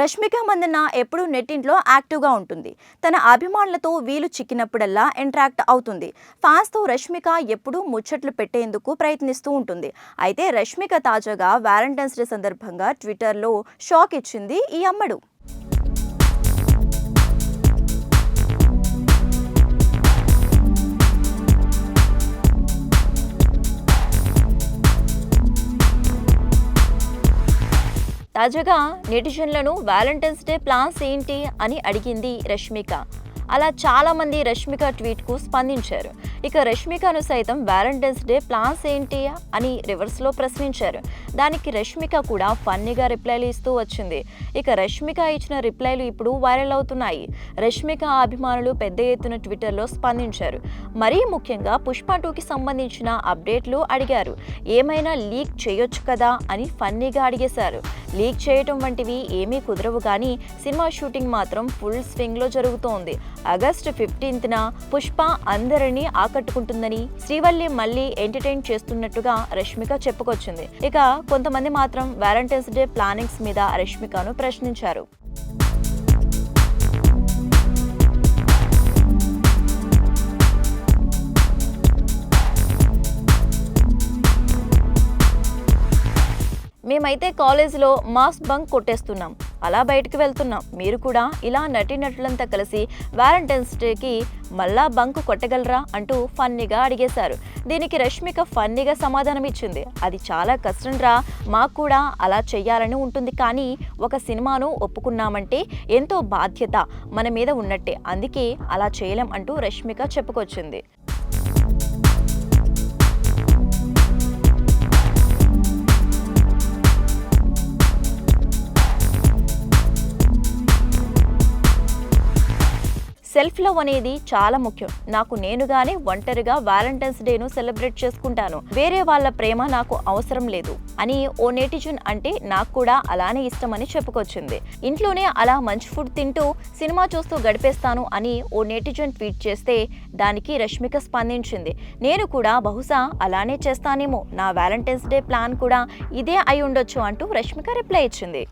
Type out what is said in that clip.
రష్మిక మందన్న ఎప్పుడూ నెట్టింట్లో యాక్టివ్గా ఉంటుంది. తన అభిమానులతో వీలు చిక్కినప్పుడల్లా ఇంటరాక్ట్ అవుతుంది. ఫ్యాన్స్తో రష్మిక ఎప్పుడూ ముచ్చట్లు పెట్టేందుకు ప్రయత్నిస్తూ ఉంటుంది. అయితే రష్మిక తాజాగా వ్యాలంటైన్స్ డే సందర్భంగా ట్విట్టర్లో షాక్ ఇచ్చింది ఈ అమ్మడు. తాజాగా నెటిజన్లను వ్యాలంటైన్స్ డే ప్లాన్స్ ఏంటి అని అడిగింది రష్మిక. అలా చాలా మంది రష్మిక ట్వీట్కు స్పందించారు. ఇక రష్మికను సైతం వ్యాలంటైన్స్ డే ప్లాన్స్ ఏంటి అని రివర్స్లో ప్రశ్నించారు. దానికి రష్మిక కూడా ఫన్నీగా రిప్లైలు ఇస్తూ వచ్చింది. ఇక రష్మిక ఇచ్చిన రిప్లైలు ఇప్పుడు వైరల్ అవుతున్నాయి. రష్మిక అభిమానులు పెద్ద ఎత్తున ట్విట్టర్లో స్పందించారు. మరీ ముఖ్యంగా పుష్ప టూకి సంబంధించిన అప్డేట్లు అడిగారు. ఏమైనా లీక్ చేయొచ్చు కదా అని ఫన్నీగా అడిగేశారు. లీక్ చేయటం వంటివి ఏమీ కుదరవు కానీ సినిమా షూటింగ్ మాత్రం ఫుల్ స్వింగ్లో జరుగుతోంది. ఆగస్టు ఫిఫ్టీన్త్న పుష్ప అందరినీ ఆకట్టుకుంటుందని శ్రీవల్లి మళ్ళీ ఎంటర్టైన్ చేస్తున్నట్టుగా రష్మిక చెప్పుకొచ్చింది. ఇక కొంతమంది మాత్రం వ్యాలంటైన్స్ డే ప్లానింగ్స్ మీద రష్మికను ప్రశ్నించారు. మేమైతే కాలేజీలో మాస్ బంక్ కొట్టేస్తున్నాం. అలా బయటకు వెళ్తున్నాం. మీరు కూడా ఇలా నటీనటులంతా కలిసి వ్యాలంటైన్స్ డేకి మళ్ళా బంక్ కొట్టగలరా అంటూ ఫన్నీగా అడిగేశారు. దీనికి రష్మిక ఫన్నీగా సమాధానం ఇచ్చింది. అది చాలా కష్టం రా మాకు కూడా అలా చేయాలని ఉంటుంది కానీ ఒక సినిమాను ఒప్పుకున్నామంటే ఎంతో బాధ్యత మన మీద ఉన్నట్టే. అందుకే అలా చేయలేం అంటూ రష్మిక చెప్పుకొచ్చింది. సెల్ఫ్ లవ్ అనేది చాలా ముఖ్యం. నాకు నేనుగానే ఒంటరిగా వ్యాలంటైన్స్ డేను సెలబ్రేట్ చేసుకుంటాను. వేరే వాళ్ళ ప్రేమ నాకు అవసరం లేదు అని ఓ నేటిజన్ అంటే నాకు కూడా అలానే ఇష్టమని చెప్పుకొచ్చింది. ఇంట్లోనే అలా మంచి ఫుడ్ తింటూ సినిమా చూస్తూ గడిపేస్తాను అని ఓ నెటిజన్ ట్వీట్ చేస్తే దానికి రష్మిక స్పందించింది. నేను కూడా బహుశా అలానే చేస్తానేమో నా వ్యాలంటైన్స్ డే ప్లాన్ కూడా ఇదే అయి ఉండొచ్చు అంటూ రష్మిక రిప్లై ఇచ్చింది.